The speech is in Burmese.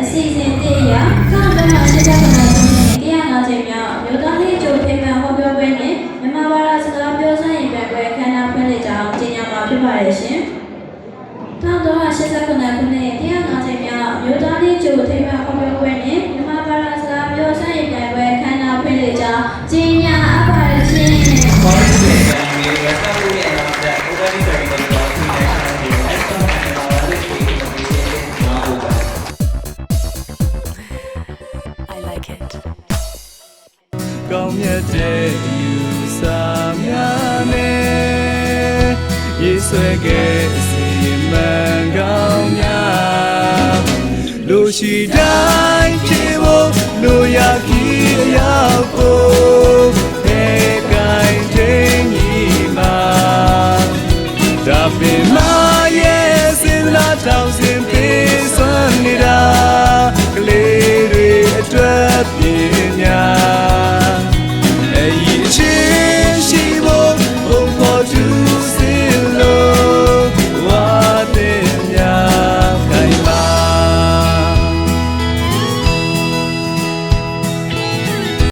အစီအစဉ်တည်းရ1989ခုနှစ်105ချိန်မြောက်မြို့သားလေးကျိုဖေးမှန်ဟောပြောပွဲနဲ့မြန်မာဘာသာစကားပြောစမ်းရင်ပြပွဲခမ်းနားဖွင့်လှစ်ကြောင်းကြေညာမှာဖြစ်ပါတယ်ရှင်။1989ခုနှစ်105ချိန်မြောက်မြို့သားလေးကျိုဖေးမှန်ဟောပြောပွဲနဲ့မြန်မာဘာသာစကားပြောစမ်းရင်ပြပွဲခမ်းနားဖွင့်လှစ်ကြောင်းကြေညာ like it ကောင်းမြတ်တဲ့ယူဆများနဲ့ရေဆွဲခဲ့စီမံကောင်းများလူရှိတိုင်းဖြစ်ဖို့လူရခီရောက်ဖို့ဧကိုင်းတိုင်းကြီးမှာဒါပင်လာရဲ့စင်လာတောင်စ